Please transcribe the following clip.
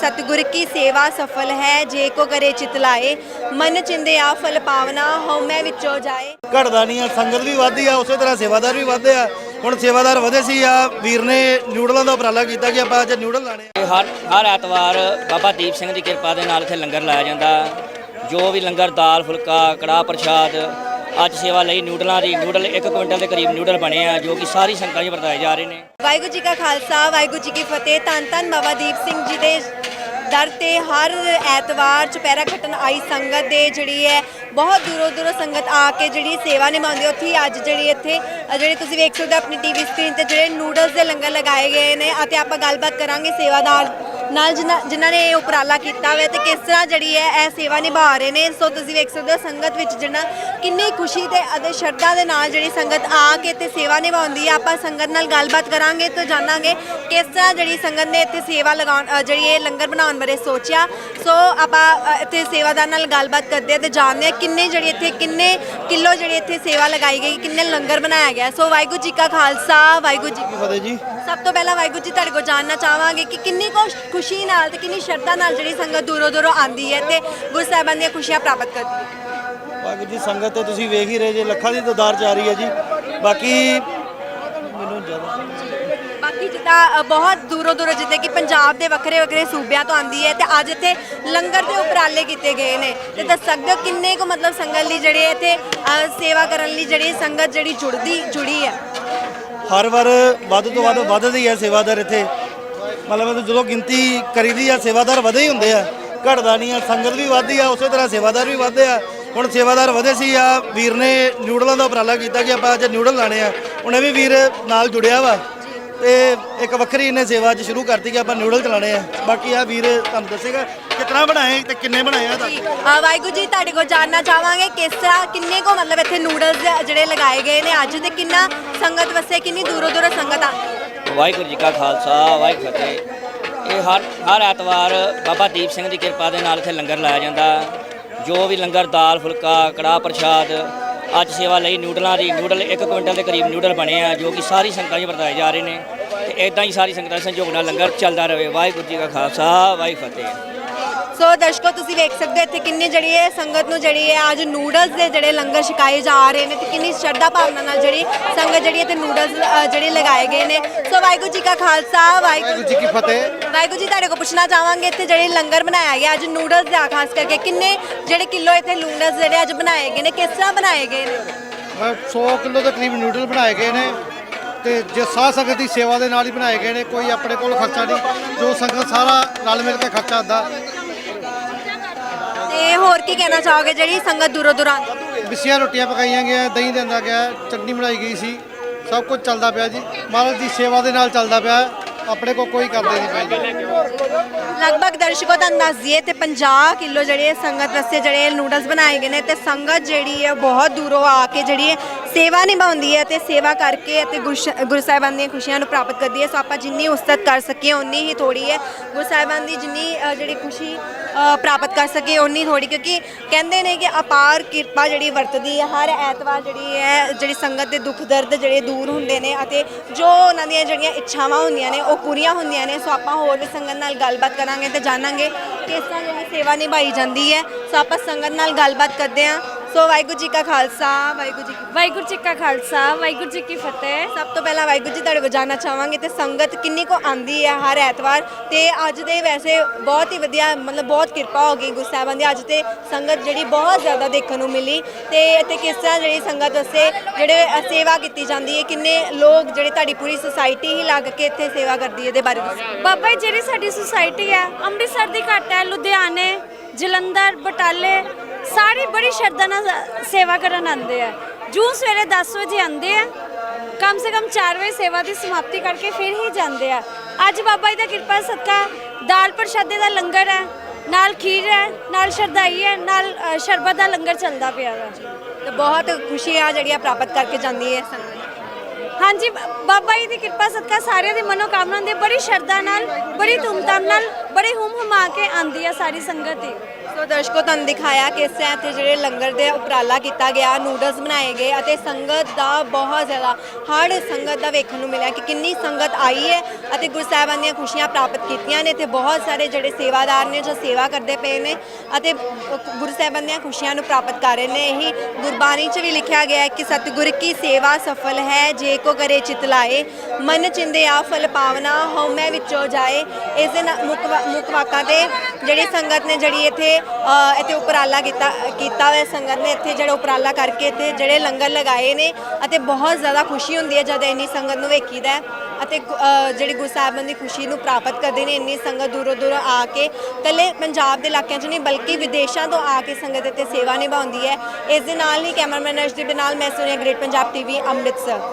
ਸਤਿਗੁਰ ਕੀ ਸੇਵਾ ਸਫਲ ਹੈ ਜੇ ਕੋ ਕਰੇ ਚਿਤ ਲਾਏ ਮਨ ਚਿੰਦੇ ਆ ਫਲ ਪਾਵਨਾ ਹਉਮੈ ਵਿੱਚੋਂ ਜਾਏ। ਘਟਦਾ ਨਹੀਂ ਆ ਸੰਗਤ ਵੀ ਵਧਦੀ ਆ ਉਸੇ ਤਰ੍ਹਾਂ ਸੇਵਾਦਾਰ ਵੀ ਵਧਦੇ ਆ। ਹੁਣ ਸੇਵਾਦਾਰ ਵਧੇ ਸੀ ਆ ਵੀਰ ਨੇ ਨੂਡਲਾਂ ਦਾ ਉਪਰਾਲਾ ਕੀਤਾ ਕਿ ਆਪਾਂ ਅੱਜ ਨੂਡਲ ਲਾਣੇ ਹਰ ਹਰ ਐਤਵਾਰ ਬਾਬਾ ਦੀਪ ਸਿੰਘ ਦੀ ਕਿਰਪਾ ਦੇ ਨਾਲ ਇੱਥੇ ਲੰਗਰ ਲਾਇਆ ਜਾਂਦਾ। ਜੋ ਵੀ ਲੰਗਰ ਦਾਲ ਫੁਲਕਾ ਕੜਾਹ ਪ੍ਰਸ਼ਾਦ ਅੱਜ ਸੇਵਾ ਲਈ ਨਿਊਡਲਾਂ ਦੀ ਨਿਊਡਲ 1 ਕੁਇੰਟਲ ਦੇ ਕਰੀਬ ਨਿਊਡਲ ਬਣੇ ਆ ਜੋ ਕਿ ਸਾਰੀ ਸੰਗਤਾਂ 'ਚ ਵਰਤਾਏ ਜਾ ਰਹੇ ਨੇ। ਵਾਹਿਗੁਰੂ ਜੀ ਕਾ ਖਾਲਸਾ ਵਾਹਿਗੁਰੂ ਜੀ ਕੀ ਫਤਿਹ। ਧੰਨ ਧੰਨ ਬਾਬਾ ਦੀਪ ਸਿੰਘ ਜੀ ਦੇ ਦਰ ਤੇ ਹਰ ਐਤਵਾਰ ਚੁਪਹਿਰਾ ਖੱਟਣ ਆਈ ਸੰਗਤ ਦੇ ਜਿਹੜੀ ਹੈ ਬਹੁਤ ਦੂਰੋਂ ਦੂਰੋਂ ਸੰਗਤ ਆ ਕੇ ਜਿਹੜੀ ਸੇਵਾ ਨਿਭਾਉਂਦੀ ਹੈ। ਉੱਥੇ ਹੀ ਅੱਜ ਜਿਹੜੀ ਇੱਥੇ ਅ, ਜਿਹੜੇ ਤੁਸੀਂ ਵੇਖ ਸਕਦੇ ਹੋ ਆਪਣੀ ਟੀਵੀ ਸਕਰੀਨ ਤੇ ਜਿਹੜੇ ਨੂਡਲਸ ਦੇ ਲੰਗਰ ਲਗਾਏ ਗਏ ਨੇ ਅਤੇ ਆਪਾਂ ਗੱਲਬਾਤ ਕਰਾਂਗੇ ਸੇਵਾਦਾਰ ਨਾਲ ਜਿਨ੍ਹਾਂ ਜਿਨ੍ਹਾਂ ਨੇ ਉਪਰਾਲਾ ਕੀਤਾ ਹੋਇਆ ਤੇ ਕਿਸ ਤਰ੍ਹਾਂ ਜਿਹੜੀ ਹੈ ਇਹ ਸੇਵਾ ਨਿਭਾ ਰਹੇ ਨੇ ਸੋ ਤੁਸੀਂ ਵੇਖ ਸਕਦੇ ਹੋ ਸੰਗਤ ਵਿੱਚ ਜਿਹੜਾ ਕਿੰਨੀ ਖੁਸ਼ੀ ਤੇ ਅਤੇ ਸ਼ਰਧਾ ਦੇ ਨਾਲ ਜਿਹੜੀ ਸੰਗਤ ਆ ਕੇ ਤੇ ਸੇਵਾ ਨਿਭਾਉਂਦੀ ਹੈ। ਆਪਾਂ ਸੰਗਤ ਨਾਲ ਗੱਲਬਾਤ ਕਰਾਂਗੇ ਤੇ ਜਾਣਾਂਗੇ ਕਿਸ ਤਰ੍ਹਾਂ ਜਿਹੜੀ ਸੰਗਤ ਨੇ ਇੱਥੇ ਸੇਵਾ ਲਗਾਉਣ ਅ, ਜਿਹੜੀ ਇਹ ਲੰਗਰ ਬਣਾਉਣ ਬਾਰੇ ਸੋਚਿਆ। ਸੋ ਆਪਾਂ ਅ, ਇੱਥੇ ਸੇਵਾਦਾਰ ਨਾਲ ਗੱਲਬਾਤ ਕਰਦੇ ਹਾਂ ਤੇ ਜਾਣਦੇ ਹਾਂ ਕਿੰਨੇ ਜਿਹੜੀ ਇੱਥੇ ਕਿੰਨੇ ਕਿਲੋ ਜਿਹੜੀ ਇੱਥੇ ਸੇਵਾ ਲਗਾਈ ਗਈ ਕਿੰਨੇ ਲੰਗਰ ਬਣਾਇਆ ਗਿਆ। ਸੋ ਵਾਹਿਗੁਰੂ ਜੀ ਕਾ ਖਾਲਸਾ ਵਾਹਿਗੁਰੂ ਜੀ ਕੀ ਫਤਿਹ ਜੀ। ਸਭ ਤੋਂ ਪਹਿਲਾਂ ਵਾਹਿਗੁਰੂ ਜੀ ਤੁਹਾਡੇ ਕੋਲ ਜਾਣਨਾ ਚਾਹਾਂਗੇ ਕਿ ਕਿੰਨੀ ਕੁ ਖੁਸ਼ੀ ਨਾਲ ਤੇ ਕਿੰਨੀ ਸ਼ਰਧਾ ਨਾਲ ਜਿਹੜੀ ਸੰਗਤ ਦੂਰੋਂ ਦੂਰੋਂ ਆਂਦੀ ਹੈ ਤੇ ਗੁਰੂ ਸਾਹਿਬਾਨ ਦੀਆਂ ਖੁਸ਼ੀਆਂ ਪ੍ਰਾਪਤ ਕਰਦੀ ਹੈ। ਵਾਹਿਗੁਰੂ ਜੀ ਸੰਗਤ ਤੇ ਤੁਸੀਂ ਵੇਖ ਹੀ ਰਹੇ ਜੇ ਲੱਖਾਂ ਦੀ ਚ ਆ ਰਹੀ ਹੈ ਜੀ। ਬਾਕੀ ਮੈਨੂੰ ਜ਼ਿਆਦਾ ਬਾਕੀ ਜਿੱਦਾਂ ਬਹੁਤ ਦੂਰੋਂ ਦੂਰੋਂ ਜਿੱਦਾਂ ਕਿ ਪੰਜਾਬ ਦੇ ਵੱਖਰੇ ਵੱਖਰੇ ਸੂਬਿਆਂ ਤੋਂ ਆਂਦੀ ਹੈ ਤੇ ਅੱਜ ਇੱਥੇ ਲੰਗਰ ਦੇ ਉਪਰਾਲੇ ਕੀਤੇ ਗਏ ਨੇ। ਤੇ ਹੋ ਕਿੰਨੇ ਕੁ ਮਤਲਬ ਸੰਗਤ ਲਈ ਜਿਹੜੇ ਇੱਥੇ ਸੇਵਾ ਕਰਨ ਲਈ ਜਿਹੜੀ ਸੰਗਤ ਜਿਹੜੀ ਜੁੜਦੀ ਜੁੜੀ ਹੈ। ਹਰ ਵਾਰ ਵੱਧ ਤੋਂ ਵੱਧ ਵੱਧਦੀ ਹੈ ਸੇਵਾਦਾਰ ਇੱਥੇ। ਮਤਲਬ ਜਦੋਂ ਗਿਣਤੀ ਕਰੀਦੀ ਆ ਸੇਵਾਦਾਰ ਵਧੇ ਹੀ ਹੁੰਦੇ ਆ। ਘਟਦਾ ਨਹੀਂ ਆ ਸੰਗਤ ਵੀ ਵਧਦੀ ਆ ਉਸੇ ਤਰ੍ਹਾਂ ਸੇਵਾਦਾਰ ਵੀ ਵਧਦੇ ਆ। ਹੁਣ ਸੇਵਾਦਾਰ ਵਧੇ ਸੀ ਆ ਵੀਰ ਨੇ ਨਿਊਡਲਾਂ ਦਾ ਉਪਰਾਲਾ ਕੀਤਾ ਕਿ ਆਪਾਂ ਅੱਜ ਨਿਊਡਲ ਲਾਣੇ ਆ। ਉਹਨੇ ਵੀ ਵੀਰ ਨਾਲ ਜੁੜਿਆ ਵਾ ਤੇ ਇੱਕ ਵੱਖਰੀ ਇਹਨੇ ਸੇਵਾ ਅੱਜ ਸ਼ੁਰੂ ਕਰਤੀ ਕਿ ਆਪਾਂ ਨਿਊਡਲ ਚਲਾਣੇ ਆ। ਬਾਕੀ ਆ ਵੀਰ ਤੁਹਾਨੂੰ ਦੱਸੇਗਾ ਕਿਤਨਾ ਬਣਾਏ ਤੇ ਕਿੰਨੇ ਬਣਾਏ ਆ ਦੱਸ ਜੀ ਅ, ਵਾਹਿਗੁਰੂ ਜੀ ਤੁਹਾਡੇ ਕੋਲ ਜਾਣਨਾ ਚਾਹਾਂਗੇ ਕਿਸ ਤਰ੍ਹਾਂ ਕਿੰਨੇ ਕੋ ਮਤਲਬ ਇੱਥੇ ਨੂਡਲਸ ਜਿਹੜੇ ਲਗਾਏ ਗਏ ਨੇ ਅੱਜ ਤੇ ਕਿੰਨਾ ਸੰਗਤ ਵਸੇ ਕਿੰਨੀ ਦੂਰੋਂ ਦੂਰੋਂ ਸੰਗਤ ਆ। ਵਾਹਿਗੁਰੂ ਜੀ ਕਾ ਖਾਲਸਾ, ਵਾਹਿਗੁਰੂ ਫਤਿਹ। ਇਹ ਹਰ ਹਰ ਐਤਵਾਰ ਬਾਬਾ ਦੀਪ ਸਿੰਘ ਦੀ ਕਿਰਪਾ ਦੇ ਨਾਲ ਇੱਥੇ ਲੰਗਰ ਲਾਇਆ ਜਾਂਦਾ। ਜੋ ਵੀ ਲੰਗਰ, ਦਾਲ, ਫੁਲਕਾ, ਕੜਾਹ ਪ੍ਰਸ਼ਾਦ, ਅੱਜ ਸੇਵਾ ਲਈ ਨੂਡਲਾਂ ਦੀ, ਨੂਡਲ 1 ਕੁਇੰਟਲ ਦੇ ਕਰੀਬ ਨੂਡਲ ਬਣੇ ਆ, ਜੋ ਕਿ ਸਾਰੀ ਸੰਗਤਾਂ 'ਚ ਵਰਤਾਏ ਜਾ ਰਹੇ ਨੇ। ਤੇ ਇਦਾਂ ਹੀ ਸਾਰੀ ਸੰਗਤਾਂ ਦੇ ਸਹਿਯੋਗ ਨਾਲ ਲੰਗਰ ਚੱਲਦਾ ਰਹੇ। ਵਾਹਿਗੁਰੂ ਜੀ ਕਾ ਖਾਲਸਾ, ਵਾਹਿਗੁਰੂ ਫਤਿਹ। ਸੋ ਦਰਸ਼ਕੋ ਤੁਸੀਂ ਵੇਖ ਸਕਦੇ ਹੋ ਇੱਥੇ ਕਿੰਨੀ ਜਿਹੜੀ ਹੈ ਸੰਗਤ ਨੂੰ ਜਿਹੜੀ ਹੈ ਅੱਜ ਨੂਡਲਸ ਦੇ ਜਿਹੜੇ ਲੰਗਰ ਛਕਾਏ ਜਾ ਰਹੇ ਨੇ ਤੇ ਕਿੰਨੀ ਸ਼ਰਧਾ ਭਾਵਨਾ ਨਾਲ ਜਿਹੜੀ ਸੰਗਤ ਜਿਹੜੀ ਹੈ ਤੇ ਨੂਡਲਸ ਜਿਹੜੇ ਲਗਾਏ ਗਏ ਨੇ। ਸੋ ਵਾਹਿਗੁਰੂ ਜੀ ਕਾ ਖਾਲਸਾ ਵਾਹਿਗੁਰੂ ਜੀ ਕੀ ਫਤਿਹ। ਵਾਹਿਗੁਰੂ ਜੀ ਤੁਹਾਡੇ ਕੋਲ ਪੁੱਛਣਾ ਚਾਹਾਂਗੇ ਇੱਥੇ ਜਿਹੜੇ ਲੰਗਰ ਬਣਾਇਆ ਗਿਆ ਅੱਜ ਨੂਡਲਸ ਦਾ ਖਾਸ ਕਰਕੇ ਕਿੰਨੇ ਜਿਹੜੇ ਕਿਲੋ ਇੱਥੇ ਨੂਡਲਸ ਜਿਹੜੇ ਅੱਜ ਬਣਾਏ ਗਏ ਨੇ ਕਿਸ ਤਰ੍ਹਾਂ ਬਣਾਏ ਗਏ ਨੇ? ਮੈਂ 100 ਕਿਲੋ ਦੇ ਕਰੀਬ ਨਿਊਡਲ ਬਣਾਏ ਗਏ ਨੇ ਤੇ ਜੇ ਸਾਧ ਸੰਗਤ ਦੀ ਸੇਵਾ ਦੇ ਨਾਲ ਹੀ ਬਣਾਏ ਗਏ ਨੇ ਕੋਈ ਆਪਣੇ ਕੋਲ ਖਰਚਾ ਨਹੀਂ ਜੋ ਸੰਗਤ ਸਾਰਾ ਰਲ ਮਿਲ ਕੇ ਖਰਚਾ ਆਉਂਦਾ ਤੇ ਹੋਰ ਕੀ ਕਹਿਣਾ ਚਾਹੋਗੇ ਜਿਹੜੀ ਸੰਗਤ ਦੂਰੋਂ ਦੂਰੋਂ ਆਉਂਦੀ ਹੈ ਰੋਟੀਆਂ ਪਕਾਈਆਂ ਗਿਆ ਦਹੀਂ ਦਿੰਦਾ ਗਿਆ ਚਟਨੀ ਬਣਾਈ ਗਈ ਸੀ। ਸਭ ਕੁਝ ਚੱਲਦਾ ਪਿਆ ਜੀ। ਮਹਾਰਾਜ ਦੀ ਸੇਵਾ ਦੇ ਨਾਲ ਚੱਲਦਾ ਪਿਆ। ਆਪਣੇ ਕੋਲ ਕੋਈ ਕਰਦੇ ਨਹੀਂ ਪਿਆ ਜੀ। ਲਗਭਗ ਦਰਸ਼ਕੋ ਦੱਸ ਦਈਏ ਤੇ 50 ਕਿਲੋ ਜਿਹੜੇ ਸੰਗਤ ਵਾਸਤੇ ਜਿਹੜੇ ਨੂਡਲਸ ਬਣਾਏ ਗਏ ਨੇ ਤੇ ਸੰਗਤ ਜਿਹੜੀ ਹੈ ਬਹੁਤ ਦੂਰੋਂ ਆ ਕੇ ਜਿਹੜੀ ਸੇਵਾ ਨਿਭਾਉਂਦੀ ਹੈ ਤੇ ਸੇਵਾ ਕਰਕੇ ਅਤੇ ਗੁਰੂ ਗੁਰੂ ਸਾਹਿਬਾਨ ਦੀਆਂ ਖੁਸ਼ੀਆਂ ਨੂੰ ਪ੍ਰਾਪਤ ਕਰਦੀ ਹੈ। ਸੋ ਆਪਾਂ ਜਿੰਨੀ ਉਸਤਤ ਕਰ ਸਕੀਏ ਉਨੀ ਹੀ ਥੋੜੀ ਹੈ। ਗੁਰੂ ਸਾਹਿਬਾਨ ਦੀ ਜਿੰਨੀ ਅ, ਜਿਹੜੀ ਖੁਸ਼ੀ ਅ, ਪ੍ਰਾਪਤ ਕਰ ਸਕੀਏ ਉਨੀ ਥੋੜੀ ਕਿਉਂਕਿ ਕਹਿੰਦੇ ਨੇ ਕਿ ਅਪਾਰ ਕਿਰਪਾ ਜਿਹੜੀ ਵਰਤਦੀ ਹੈ ਹਰ ਐਤਵਾਰ ਜਿਹੜੀ ਹੈ ਜਿਹੜੀ ਸੰਗਤ ਦੇ ਦੁੱਖ ਦਰਦ ਜਿਹੜੇ ਦੂਰ ਹੁੰਦੇ ਨੇ ਅਤੇ ਜੋ ਉਹਨਾਂ ਦੀਆਂ ਜਿਹੜੀਆਂ ਇੱਛਾਵਾਂ ਹੁੰਦੀਆਂ ਨੇ ਉਹ ਪੂਰੀਆਂ ਹੁੰਦੀਆਂ ਨੇ। ਸੋ ਆਪਾਂ ਹੋਰ ਵੀ ਸੰਗਤ ਨਾਲ ਗੱਲਬਾਤ ਕਰਾਂਗੇ ਤੇ ਜਾਣਾਂਗੇ ਕਿਸ ਤਰ੍ਹਾਂ ਜਿਹੜੀ ਸੇਵਾ ਨਿਭਾਈ ਜਾਂਦੀ ਹੈ। ਸੋ ਆਪਾਂ ਸੰਗਤ ਨਾਲ ਗੱਲਬਾਤ ਕਰਦੇ ਹਾਂ। ਸੋ ਵਾਹਿਗੁਰੂ ਜੀ ਕਾ ਖਾਲਸਾ ਵਾਹਿਗੁਰੂ ਜੀ ਕੀ ਵਾਹਿਗੁਰੂ ਜੀ ਕਾ ਖਾਲਸਾ ਵਾਹਿਗੁਰੂ ਜੀ ਕੀ ਫਤਿਹ ਸਭ ਤੋਂ ਪਹਿਲਾਂ ਵਾਹਿਗੁਰੂ ਜੀ ਤੁਹਾਡੇ ਜਾਣਨਾ ਚਾਹਾਂਗੇ ਤੇ ਸੰਗਤ ਕਿੰਨੀ ਕੋ ਆਂਦੀ ਹੈ ਹਰ ਐਤਵਾਰ ਤੇ ਅੱਜ ਦੇ ਵੈਸੇ ਬਹੁਤ ਹੀ ਵਧੀਆ ਮਤਲਬ ਬਹੁਤ ਕਿਰਪਾ ਹੋ ਗਈ ਗੁਰੂ ਸਾਹਿਬਾਨ ਦੀ ਅੱਜ ਤੇ ਸੰਗਤ ਜਿਹੜੀ ਬਹੁਤ ਜ਼ਿਆਦਾ ਦੇਖਣ ਨੂੰ ਮਿਲੀ ਤੇ ਤੇ ਕਿਸ ਤਰ੍ਹਾਂ ਜਿਹੜੀ ਸੰਗਤ ਵਾਸਤੇ ਜਿਹੜੇ ਅ, ਸੇਵਾ ਕੀਤੀ ਜਾਂਦੀ ਹੈ ਕਿੰਨੇ ਲੋਕ ਜਿਹੜੇ ਤੁਹਾਡੀ ਪੂਰੀ ਸੁਸਾਇਟੀ ਹੀ ਲੱਗ ਕੇ ਇੱਥੇ ਸੇਵਾ ਕਰਦੀ ਹੈ ਇਹਦੇ ਬਾਰੇ ਦੱਸੋ ਬਾਬਾ ਜੀ ਜਿਹੜੀ ਸਾਡੀ ਸੁਸਾਇਟੀ ਹੈ ਅੰਮ੍ਰਿਤਸਰ ਦੀ ਘੱਟ ਹੈ ਲੁਧਿਆਣੇ ਜਲੰਧਰ ਬਟਾਲੇ ਸਾਰੇ ਬੜੀ ਸ਼ਰਧਾ ਨਾਲ ਸੇਵਾ ਕਰਨ ਆਉਂਦੇ ਆ। ਜੂ ਸਵੇਰੇ 10 ਵਜੇ ਆਉਂਦੇ ਆ। ਕਮ ਸੇ ਕਮ 4 ਵਜੇ ਸੇਵਾ ਦੀ ਸਮਾਪਤੀ ਕਰਕੇ ਫਿਰ ਹੀ ਜਾਂਦੇ ਆ। ਅੱਜ ਬਾਬਾ ਜੀ ਦਾ ਕਿਰਪਾ ਸਦਕਾ ਦਾਲ ਪ੍ਰਸ਼ਾਦੇ ਦਾ ਲੰਗਰ ਹੈ, ਨਾਲ ਖੀਰ ਹੈ, ਨਾਲ ਸ਼ਰਦਾਈ ਹੈ, ਨਾਲ ਸ਼ਰਬਤ ਦਾ ਲੰਗਰ ਚੱਲਦਾ ਪਿਆ ਹੈ ਤੇ ਬਹੁਤ ਖੁਸ਼ੀਆਂ ਆ ਪ੍ਰਾਪਤ ਕਰਕੇ ਜਾਂਦੀ ਹੈ। ਸੰਗਤ ਹਾਂਜੀ ਬਾਬਾ ਜੀ ਦੀ ਕਿਰਪਾ, ਸਦਕਾ ਸਾਰਿਆਂ ਦੀ ਮਨੋਕਾਮਨਾ ਦੀ ਬੜੀ ਸ਼ਰਧਾ ਨਾਲ, ਬੜੀ ਧੂਮਧਾਮ ਨਾਲ, ਬੜੇ ਹੁਮ ਹੁਮਾ ਕੇ ਆਂਦੀ ਆ ਸਾਰੀ ਸੰਗਤ ਹੀ ਸੋ ਦਰਸ਼ਕੋ, ਤੁਹਾਨੂੰ ਦਿਖਾਇਆ ਕਿਸ ਤਰ੍ਹਾਂ ਇੱਥੇ ਜਿਹੜੇ ਲੰਗਰ ਦੇ ਉਪਰਾਲਾ ਕੀਤਾ ਗਿਆ, ਨੂਡਲਸ ਬਣਾਏ ਗਏ ਅਤੇ ਸੰਗਤ ਦਾ ਬਹੁਤ ਜ਼ਿਆਦਾ, ਹਰ ਸੰਗਤ ਦਾ ਵੇਖਣ ਨੂੰ ਮਿਲਿਆ ਕਿ ਕਿੰਨੀ ਸੰਗਤ ਆਈ ਹੈ ਅਤੇ ਗੁਰੂ ਸਾਹਿਬਾਨ ਦੀਆਂ ਖੁਸ਼ੀਆਂ ਪ੍ਰਾਪਤ ਕੀਤੀਆਂ ਨੇ। ਤੇ ਬਹੁਤ ਸਾਰੇ ਜਿਹੜੇ ਸੇਵਾਦਾਰ ਨੇ ਜੋ ਸੇਵਾ ਕਰਦੇ ਪਏ ਨੇ ਅਤੇ ਗੁਰੂ ਸਾਹਿਬਾਨ ਦੀਆਂ ਖੁਸ਼ੀਆਂ ਨੂੰ ਪ੍ਰਾਪਤ ਕਰ ਰਹੇ ਨੇ। ਇਹੀ ਗੁਰਬਾਣੀ 'ਚ ਵੀ ਲਿਖਿਆ ਗਿਆ ਹੈ ਕਿ ਸਤਿਗੁਰ ਕੀ ਸੇਵਾ ਸਫਲ ਹੈ, ਜੇ ਕੋ ਕਰੇ ਚਿਤ ਲਾਏ, ਮਨ ਆ ਫਲ ਪਾਵਨਾ, ਹਉਮੈ ਵਿੱਚੋਂ ਜਾਏ। ਇਸ ਦੇ ਨਾਲ ਮੁੱਖ ਵਾ- ਮੁੱਖ ਵਾਕਾਂ ਤੇ ਜਿਹੜੀ ਸੰਗਤ ਨੇ ਜਿਹੜੀ ਇੱਥੇ ਇੱਥੇ ਉਪਰਾਲਾ ਕੀਤਾ ਕੀਤਾ ਹੋਇਆ ਸੰਗਤ ਨੇ, ਇੱਥੇ ਜਿਹੜਾ ਉਪਰਾਲਾ ਕਰਕੇ ਇੱਥੇ ਜਿਹੜੇ ਲੰਗਰ ਲਗਾਏ ਨੇ ਅਤੇ ਬਹੁਤ ਜ਼ਿਆਦਾ ਖੁਸ਼ੀ ਹੁੰਦੀ ਹੈ ਜਦ ਇੰਨੀ ਸੰਗਤ ਨੂੰ ਵੇਖੀਦਾ ਹੈ ਅਤੇ ਗੁ- ਜਿਹੜੀ ਗੁਰੂ ਸਾਹਿਬਾਨ ਦੀ ਖੁਸ਼ੀ ਨੂੰ ਪ੍ਰਾਪਤ ਕਰਦੇ ਨੇ, ਇੰਨੀ ਸੰਗਤ ਦੂਰੋਂ ਦੂਰੋਂ ਆ ਕੇ ਕੱਲੇ ਪੰਜਾਬ ਦੇ ਇਲਾਕਿਆਂ 'ਚ ਨਹੀਂ ਬਲਕਿ ਵਿਦੇਸ਼ਾਂ ਤੋਂ ਆ ਕੇ ਸੰਗਤ ਇੱਥੇ ਸੇਵਾ ਨਿਭਾਉਂਦੀ ਹੈ। ਇਸ ਦੇ ਨਾਲ ਹੀ ਕੈਮਰਾਮੈਨ ਅਰਸ਼ਦੀਪ ਦੇ ਨਾਲ ਮੈਂ ਸੁਨੀਆ ਗ੍ਰੇਟ ਪੰਜਾਬ ਟੀਵੀ, ਅੰਮ੍ਰਿਤਸਰ।